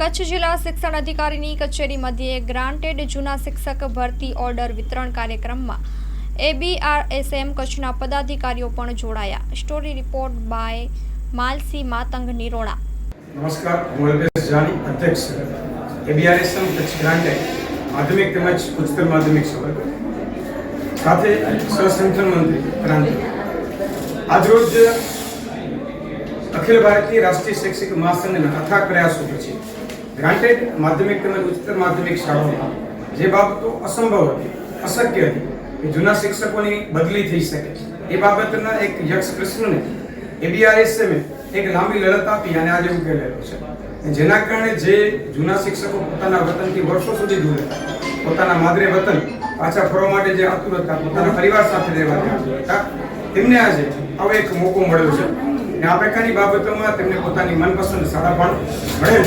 કચ્છ જિલ્લા શિક્ષણ અધિકારીની કચેરી મધ્યે ગ્રાન્ટેડ જૂના શિક્ષક ભરતી ઓર્ડર વિતરણ કાર્યક્રમમાં એબીઆરએસએમ કચ્છના પદાધિકારીઓ પણ જોડાયા. Story report by Malsi Matang Nirona નમસ્કાર, હું જાની, અધ્યક્ષ એબીઆરએસએમ કચ્છ ગ્રાન્ટેડ માધ્યમિક તેમજ ઉચ્ચતર માધ્યમિક સવર્ગ સાથે સહસંગઠન મંત્રી ક્રાંતિ આજરોજ અખિલ ભારતીય રાષ્ટ્રીય શૈક્ષિક મહાસંઘના અથાગ પ્રયાસો પછી ગ્રાન્ટેડ માધ્યમિક તેમજ ઉચ્ચતર માધ્યમિક શાળાઓમાં જે બાબતો અસંભવ હતી, અશક્ય હતી કે જૂના શિક્ષકોની બદલી થઈ શકે એ બાબતના એક યક્ષ પ્રશ્નને એબીઆરએસએમ એક લાંબી લડત આપી અને આજે ઉકેલેલો છે. જેના કારણે જે જૂના શિક્ષકો પોતાના વતનથી વર્ષો સુધી દૂર હતા, પોતાના માદરે વતન પાછા ફરવા માટે જે આતુર હતા પોતાના પરિવાર સાથે રહેવા હતા, તેમને આજે આવો એક મોકો મળ્યો છે. અને આ પ્રકારની બાબતોમાં તેમને પોતાની મનપસંદ શાળા પણ મળેલ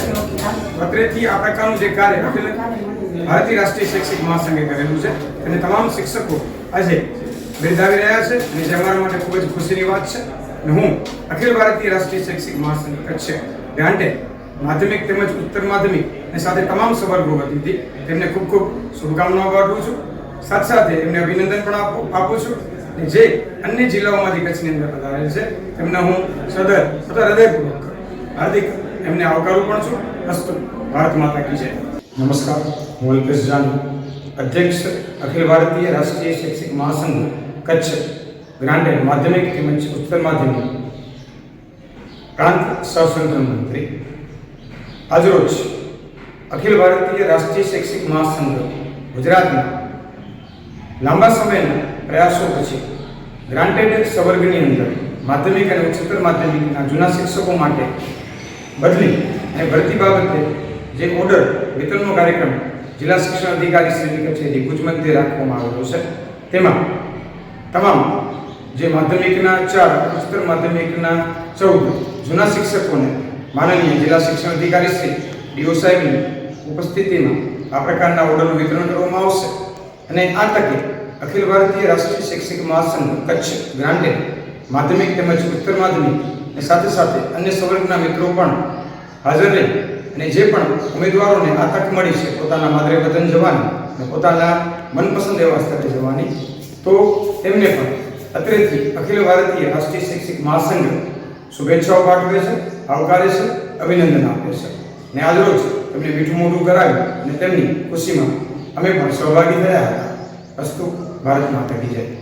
અત્રેથી આ પ્રકારનું જે કાર્ય અખિલ ભારતીય રાષ્ટ્રીય શૈક્ષિક મહાસંઘે કરેલું છે. અને તમામ શિક્ષકો આજે બિરદાવી રહ્યા છે અને જે અમારા માટે ખૂબ જ ખુશીની વાત છે. અને હું અખિલ ભારતીય રાષ્ટ્રીય શૈક્ષિક મહાસંઘ કચ્છ ગ્રાન્ટે માધ્યમિક તેમજ ઉત્તર માધ્યમિક અને સાથે તમામ સવર્ગો હતી તેમને ખૂબ ખૂબ શુભકામનાઓ પાઠવું છું. સાથે સાથે એમને અભિનંદન પણ આપું આપું છું. જે અન્ય જિલ્લાઓમાંથી કચ્છની અંદર પધારેલ છે, એમને હું સદર તથા હૃદયપૂર્વક હાર્દિક, એમને આવકારું પણ છું. અસ્તુ. ભારત માતા કી જય. નમસ્કાર. હું અલ્પેશ જાની, અધ્યક્ષ અખિલ ભારતીય રાષ્ટ્રીય શૈક્ષિક મહાસંઘ, કચ્છ ગ્રાન્ટેડ માધ્યમિક તેમજ ઉત્તર માધ્યમિક પ્રાંત સહસંગઠન મંત્રી. આજરોજ અખિલ ભારતીય રાષ્ટ્રીય શૈક્ષિક મહાસંઘ ગુજરાતના લાંબા સમયના પ્રયાસો પછી ગ્રાન્ટેડ સવર્ગની અંદર માધ્યમિક અને ઉચ્ચતર માધ્યમિકના જૂના શિક્ષકો માટે બદલી અને ભરતી બાબતે જે ઓર્ડર વિતરણનો કાર્યક્રમ જિલ્લા શિક્ષણ અધિકારી શ્રી કચેરી મધ્યે રાખવામાં આવેલો છે. તેમાં તમામ જે માધ્યમિકના ચાર, ઉચ્ચતર માધ્યમિકના ચૌદ જૂના શિક્ષકોને માનનીય જિલ્લા શિક્ષણ અધિકારી શ્રી ડીઓ સાહેબની ઉપસ્થિતિમાં આ પ્રકારના ઓર્ડરનું વિતરણ કરવામાં આવશે. અને આ તકે અખિલ ભારતીય રાષ્ટ્રીય શૈક્ષિક મહાસંઘ, કચ્છ, ગ્રાન્ડે માધ્યમિક તેમજ ઉત્તર માધ્યમિક સાથે સાથે અન્ય સવર્ગના મિત્રો પણ હાજર રહી અને જે પણ ઉમેદવારોને આ તક મળી છે પોતાના માદરે વતન જવાની અને પોતાના મનપસંદ એવા સ્થળે જવાની, તો તેમને પણ અત્રેથી અખિલ ભારતીય રાષ્ટ્રીય શૈક્ષિક મહાસંઘ શુભેચ્છાઓ પાઠવે છે, આવકારે છે, અભિનંદન આપે છે. અને આજરોજ તેમને મીઠું મોઢું કરાવ્યું અને તેમની ખુશીમાં અમે પણ સહભાગી થયા હતા. અસ્તુ ભારત માતા કી જય.